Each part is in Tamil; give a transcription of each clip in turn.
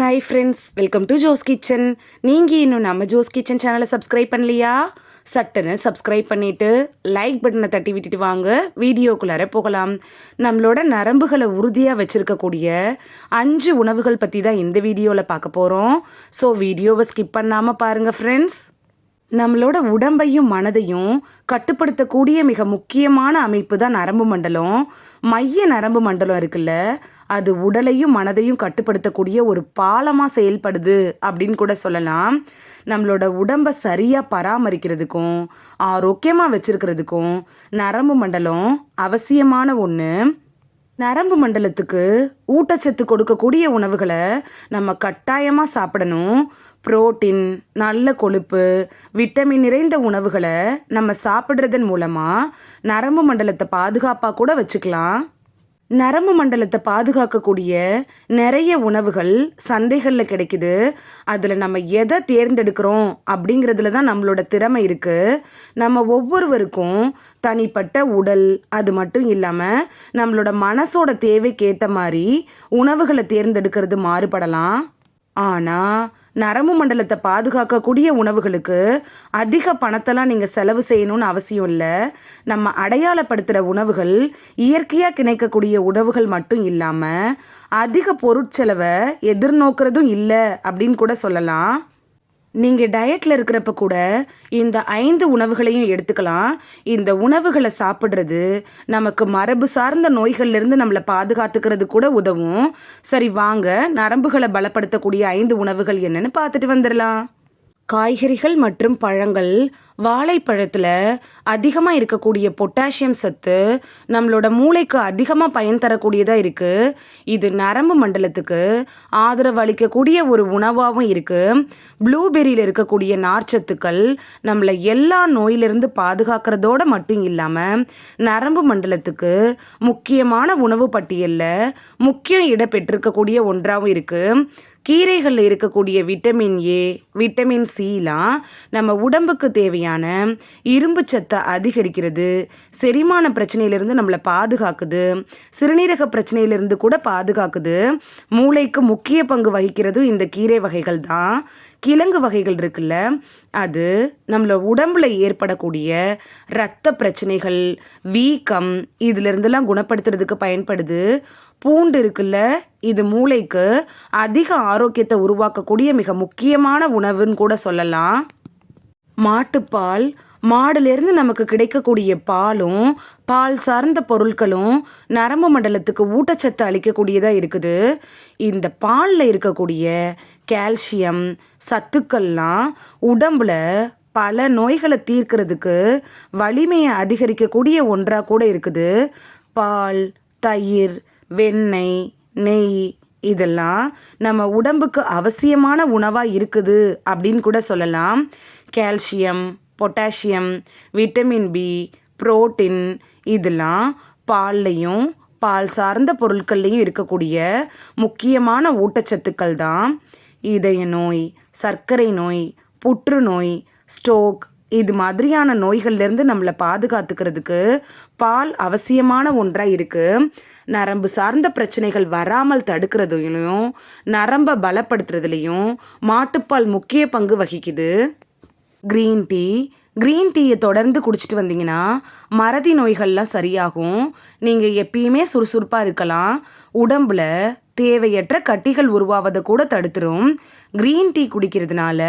Hi friends welcome to Jo's kitchen நீங்கள் இன்னும் நம்ம ஜோஸ் கிச்சன் சேனலை சப்ஸ்கிரைப் பண்ணலையா? சட்டுன்னு சப்ஸ்கிரைப் பண்ணிவிட்டு லைக் பட்டனை தட்டி விட்டுட்டு வாங்க. வீடியோக்குள்ளார போகலாம். நம்மளோட நரம்புகளை உறுதியாக வச்சுருக்கக்கூடிய அஞ்சு உணவுகள் பற்றி தான் இந்த வீடியோவில் பார்க்க போகிறோம் ஸோ வீடியோவை ஸ்கிப் பண்ணாமல் பாருங்கள் ஃப்ரெண்ட்ஸ் நம்மளோட உடம்பையும் மனதையும் கட்டுப்படுத்தக்கூடிய மிக முக்கியமான அமைப்பு தான் நரம்பு மண்டலம். மைய நரம்பு மண்டலம் இருக்குல்ல அது உடலையும் மனதையும் கட்டுப்படுத்தக்கூடிய ஒரு பாலமாக செயல்படுது அப்படின்னு கூட சொல்லலாம். நம்மளோட உடம்பை சரியாக பராமரிக்கிறதுக்கும் ஆரோக்கியமாக வச்சுருக்கிறதுக்கும் நரம்பு மண்டலம் அவசியமான ஒன்று நரம்பு மண்டலத்துக்கு ஊட்டச்சத்து கொடுக்கக்கூடிய உணவுகளை நம்ம கட்டாயமாக சாப்பிடணும். புரோட்டீன் நல்ல கொழுப்பு விட்டமின் நிறைந்த உணவுகளை நம்ம சாப்பிட்றதன் மூலமாக நரம்பு மண்டலத்தை பாதுகாப்பாக கூட வச்சுக்கலாம். நரம்பு மண்டலத்தை பாதுகாக்கக்கூடிய நிறைய உணவுகள் சந்தைகளில் கிடைக்குது. அதில் நம்ம எதை தேர்ந்தெடுக்கிறோம் அப்படிங்கிறதுல தான் நம்மளோட திறமை இருக்குது நம்ம ஒவ்வொருவருக்கும் தனிப்பட்ட உடல் அது மட்டும் இல்லாமல் நம்மளோட மனசோட தேவைக்கேற்ற மாதிரி உணவுகளை தேர்ந்தெடுக்கிறது மாறுபடலாம். ஆனால் நரம்பு மண்டலத்தை பாதுகாக்கக்கூடிய உணவுகளுக்கு அதிக பணத்தெல்லாம் நீங்கள் செலவு செய்யணும்னு அவசியம் இல்லை. நம்ம அடையாளப்படுத்துகிற உணவுகள் இயற்கையாக கிடைக்கக்கூடிய உணவுகள் மட்டும் இல்லாமல் அதிக பொருட்செலவை எதிர்நோக்கிறதும் இல்லை அப்படின்னு கூட சொல்லலாம். நீங்கள் டயட்டில் இருக்கிறப்ப கூட இந்த ஐந்து உணவுகளையும் எடுத்துக்கலாம். இந்த உணவுகளை சாப்பிட்றது நமக்கு மரபு சார்ந்த நோய்கள்லேருந்து நம்மளை பாதுகாத்துக்கிறது கூட உதவும். சரி வாங்க நரம்புகளை பலப்படுத்தக்கூடிய ஐந்து உணவுகள் என்னன்னு பார்த்துட்டு வந்துடலாம். காய்கறிகள் மற்றும் பழங்கள் வாழைப்பழத்தில் அதிகமாக இருக்கக்கூடிய பொட்டாசியம் சத்து நம்மளோட மூளைக்கு அதிகமாக பயன் தரக்கூடியதாக இருக்குது இது நரம்பு மண்டலத்துக்கு ஆதரவு அளிக்கக்கூடிய ஒரு உணவாகவும் இருக்குது ப்ளூபெரியில் இருக்கக்கூடிய நார்ச்சத்துக்கள் நம்மளை எல்லா நோயிலிருந்து பாதுகாக்கிறதோடு மட்டும் இல்லாமல் நரம்பு மண்டலத்துக்கு முக்கியமான உணவு பட்டியலில் முக்கிய இடம் பெற்றிருக்கக்கூடிய ஒன்றாகவும் இருக்குது கீரைகளில் இருக்கக்கூடிய விட்டமின் ஏ விட்டமின் சிலாம் நம்ம உடம்புக்கு தேவையான இரும்பு சத்தை அதிகரிக்கிறது செரிமான பிரச்சனையிலிருந்து நம்மளை பாதுகாக்குது சிறுநீரக பிரச்சனையிலிருந்து கூட பாதுகாக்குது. மூளைக்கு முக்கிய பங்கு வகிக்கிறதும் இந்த கீரை வகைகள் தான். கிழங்கு வகைகள் இருக்குல்ல அது நம்மள உடம்புல ஏற்படக்கூடிய இரத்த பிரச்சனைகள் வீக்கம் இதிலிருந்துலாம் குணப்படுத்துறதுக்கு பயன்படுது. பூண்டு இருக்குல்ல இது மூளைக்கு அதிக ஆரோக்கியத்தை உருவாக்கக்கூடிய மிக முக்கியமான உணவுன்னு கூட சொல்லலாம். மாட்டுப்பால் மாடுலேருந்து நமக்கு கிடைக்கக்கூடிய பாலும் பால் சார்ந்த பொருட்களும் நரம்பு மண்டலத்துக்கு ஊட்டச்சத்து அளிக்கக்கூடியதாக இருக்குது. இந்த பாலில் இருக்கக்கூடிய கால்சியம் சத்துக்கள்லாம் உடம்புல பல நோய்களை தீர்க்கிறதுக்கு வலிமையை அதிகரிக்கக்கூடிய ஒன்றாக கூட இருக்குது. பால் தயிர் வெண்ணெய் நெய் இதெல்லாம் நம்ம உடம்புக்கு அவசியமான உணவாக இருக்குது அப்படின்னு கூட சொல்லலாம். Calcium potassium vitamin B protein இதெல்லாம் பால்லையும் பால் சார்ந்த பொருட்கள்லையும் இருக்கக்கூடிய முக்கியமான ஊட்டச்சத்துக்கள் தான். இதய நோய் சர்க்கரை நோய் புற்றுநோய் ஸ்டோக் இது மாதிரியான நோய்கள்லேருந்து நம்மளை பாதுகாத்துக்கிறதுக்கு பால் அவசியமான ஒன்றாக இருக்குது நரம்பு சார்ந்த பிரச்சனைகள் வராமல் தடுக்கிறதுலையும் நரம்பை பலப்படுத்துறதுலையும் மாட்டுப்பால் முக்கிய பங்கு வகிக்குது. க்ரீன் டீ க்ரீன் டீயை தொடர்ந்து குடிச்சிட்டு வந்தீங்கன்னா மறதி நோய்கள்லாம் சரியாகும். நீங்கள் எப்பயுமே சுறுசுறுப்பாக இருக்கலாம். உடம்புல தேவையற்ற கட்டிகள் உருவாவதை கூட தடுத்துரும். க்ரீன் டீ குடிக்கிறதுனால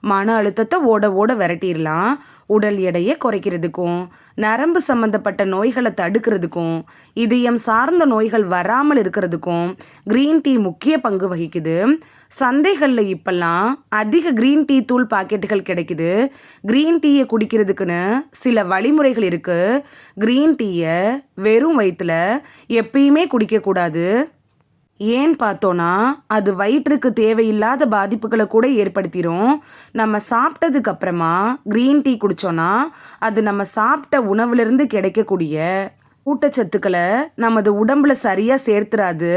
மன அழுத்தத்தை ஓட ஓட விரட்டிடலாம் உடல் எடையை குறைக்கிறதுக்கும் நரம்பு சம்மந்தப்பட்ட நோய்களை தடுக்கிறதுக்கும் இதயம் சார்ந்த நோய்கள் வராமல் இருக்கிறதுக்கும் க்ரீன் டீ முக்கிய பங்கு வகிக்குது. சந்தைகளில் இப்போல்லாம் அதிக க்ரீன் டீ தூள் பாக்கெட்டுகள் கிடைக்குது. க்ரீன் டீயை குடிக்கிறதுக்குன்னு சில வழிமுறைகள் இருக்குது க்ரீன் டீயை வெறும் வயிற்றில் எப்பயுமே குடிக்கக்கூடாது ஏன் பார்த்தோன்னா அது வயிற்றுக்கு தேவையில்லாத பாதிப்புகளை கூட ஏற்படுத்திடும் நம்ம சாப்பிட்டதுக்கு அப்புறமா க்ரீன் டீ குடித்தோன்னா அது நம்ம சாப்பிட்ட உணவுலேருந்து கிடைக்கக்கூடிய ஊட்டச்சத்துக்களை நமது உடம்புல சரியாக சேர்த்துறாது.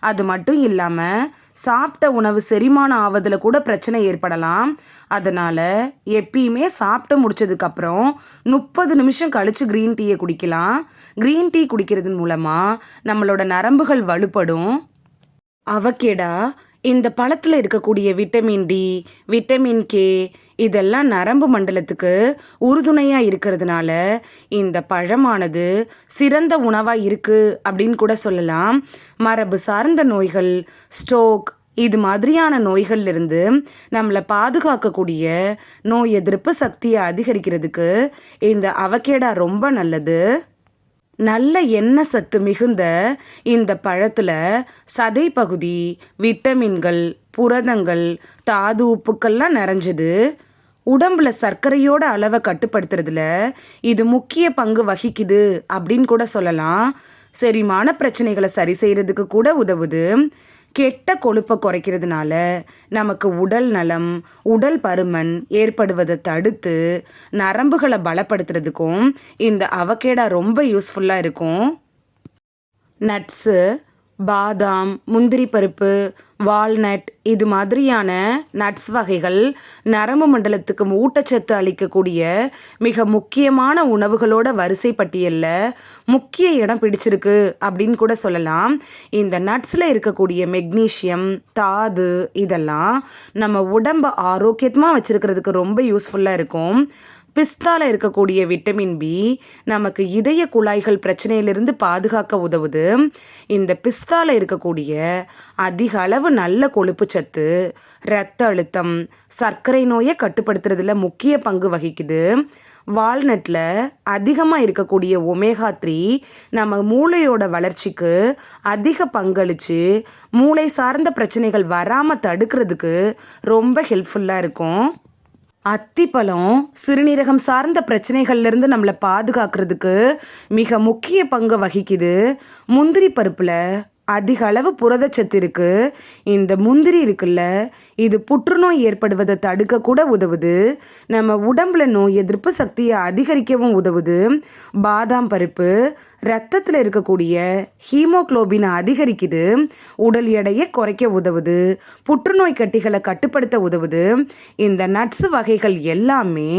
அது மட்டும் இல்லாமல் சாப்பிட்ட உணவு செரிமானம் ஆவதில் கூட பிரச்சனை ஏற்படலாம். அதனால் எப்பயுமே சாப்பிட்டு முடிச்சதுக்கப்புறம் முப்பது நிமிஷம் கழித்து க்ரீன் டீயை குடிக்கலாம். க்ரீன் டீ குடிக்கிறது மூலமாக நம்மளோட நரம்புகள் வலுப்படும். அவகேடா இந்த பழத்தில் இருக்கக்கூடிய விட்டமின் டி விட்டமின் கே இதெல்லாம் நரம்பு மண்டலத்துக்கு உறுதுணையாக இருக்கிறதுனால இந்த பழமானது சிறந்த உணவாக இருக்குது அப்படின்னு கூட சொல்லலாம். மரபு சார்ந்த நோய்கள் ஸ்டோக் இது மாதிரியான நோய்கள்லேருந்து நம்மளை பாதுகாக்கக்கூடிய நோய் எதிர்ப்பு சக்தியை அதிகரிக்கிறதுக்கு இந்த அவகேடா ரொம்ப நல்லது. நல்ல எண்ணெய் சத்து மிகுந்த இந்த பழத்தில் சதை பகுதி விட்டமின்கள் புரதங்கள் தாது உப்புக்கள்லாம் நிறைஞ்சது. உடம்புல சர்க்கரையோட அளவை கட்டுப்படுத்துறதுல இது முக்கிய பங்கு வகிக்குது அப்படின்னு கூட சொல்லலாம். செரிமான பிரச்சனைகளை சரி செய்கிறதுக்கு கூட உதவுது. கெட்ட கொழுப்பை குறைக்கிறதுனால நமக்கு உடல் நலம் உடல் பருமன் ஏற்படுவதை தடுத்து நரம்புகளை பலப்படுத்துறதுக்கும் இந்த அவகேடா ரொம்ப யூஸ்ஃபுல்லாக இருக்கும். நட்ஸு பாதாம் முந்திரி பருப்பு வால்நட் இது மாதிரியான நட்ஸ் வகைகள் நரம்பு மண்டலத்துக்கு ஊட்டச்சத்து அளிக்கக்கூடிய மிக முக்கியமான உணவுகளோட வரிசை பட்டியலில் முக்கிய இடம் பிடிச்சிருக்கு அப்படின்னு கூட சொல்லலாம். இந்த நட்ஸில் இருக்கக்கூடிய மெக்னீஷியம் தாது இதெல்லாம் நம்ம உடம்பை ஆரோக்கியமாக வச்சுருக்கிறதுக்கு ரொம்ப யூஸ்ஃபுல்லாக இருக்கும். பிஸ்தால இருக்கக்கூடிய விட்டமின் பி நமக்கு இதய குழாய்கள் பிரச்சனையிலிருந்து பாதுகாக்க உதவுது. இந்த பிஸ்தால இருக்கக்கூடிய அதிக அளவு நல்ல கொழுப்பு சத்து இரத்த அழுத்தம் சர்க்கரை நோயை கட்டுப்படுத்துறதுல முக்கிய பங்கு வகிக்குது. வால்நட்டில் அதிகமாக இருக்கக்கூடிய ஒமேகா த்ரீ நம்ம மூளையோட வளர்ச்சிக்கு அதிக பங்களித்து மூளை சார்ந்த பிரச்சனைகள் வராமல் தடுக்கிறதுக்கு ரொம்ப ஹெல்ப்ஃபுல்லாக இருக்கும். அத்திப்பழம் சிறுநீரகம் சார்ந்த பிரச்சனைகள்லேருந்து நம்மளை பாதுகாக்கிறதுக்கு மிக முக்கிய பங்கு வகிக்குது. முந்திரி பருப்பில் அதிக அளவு புரதச்சத்து இருக்குது இந்த முந்திரி இருக்குல்ல இது புற்றுநோய் ஏற்படுவதை தடுக்க கூட உதவுது. நம்ம உடம்புல நோய் எதிர்ப்பு சக்தியை அதிகரிக்கவும் உதவுது. பாதாம் பருப்பு ரத்தத்தில் இருக்கக்கூடிய ஹீமோக்ளோபினை அதிகரிக்குது. உடல் எடையை குறைக்க உதவுது. புற்றுநோய் கட்டிகளை கட்டுப்படுத்த உதவுது. இந்த நட்ஸ் வகைகள் எல்லாமே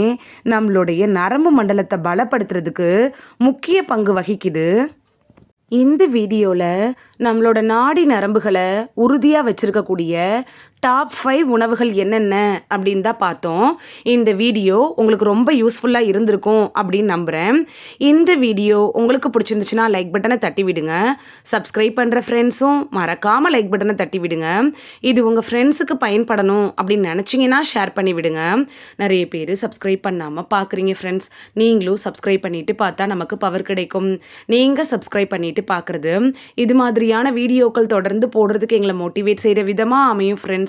நம்மளுடைய நரம்பு மண்டலத்தை பலப்படுத்துறதுக்கு முக்கிய பங்கு வகிக்குது. இந்த வீடியோவில் நம்மளோட நாடி நரம்புகளை உறுதியாக வச்சுருக்கக்கூடிய டாப் ஃபைவ் உணவுகள் என்னென்ன அப்படின்னு தான் பார்த்தோம். இந்த வீடியோ உங்களுக்கு ரொம்ப யூஸ்ஃபுல்லாக இருந்திருக்கும் அப்படின்னு நம்புகிறேன் இந்த வீடியோ உங்களுக்கு பிடிச்சிருந்துச்சுன்னா லைக் பட்டனை தட்டி விடுங்க. சப்ஸ்கிரைப் பண்ணுற ஃப்ரெண்ட்ஸும் மறக்காமல் லைக் பட்டனை தட்டி விடுங்க. இது உங்கள் ஃப்ரெண்ட்ஸுக்கு பயன்படணும் அப்படின்னு நினச்சிங்கன்னா ஷேர் பண்ணி விடுங்க. நிறைய பேர் சப்ஸ்கிரைப் பண்ணாமல் பார்க்குறீங்க ஃப்ரெண்ட்ஸ் நீங்களும் சப்ஸ்கிரைப் பண்ணிவிட்டு பார்த்தா நமக்கு பவர் கிடைக்கும். நீங்கள் சப்ஸ்கிரைப் பண்ணிவிட்டு பார்க்குறது இது மாதிரியான வீடியோக்கள் தொடர்ந்து போடுறதுக்கு எங்களை மோட்டிவேட் செய்கிற விதமாக அமையும் ஃப்ரெண்ட்ஸ்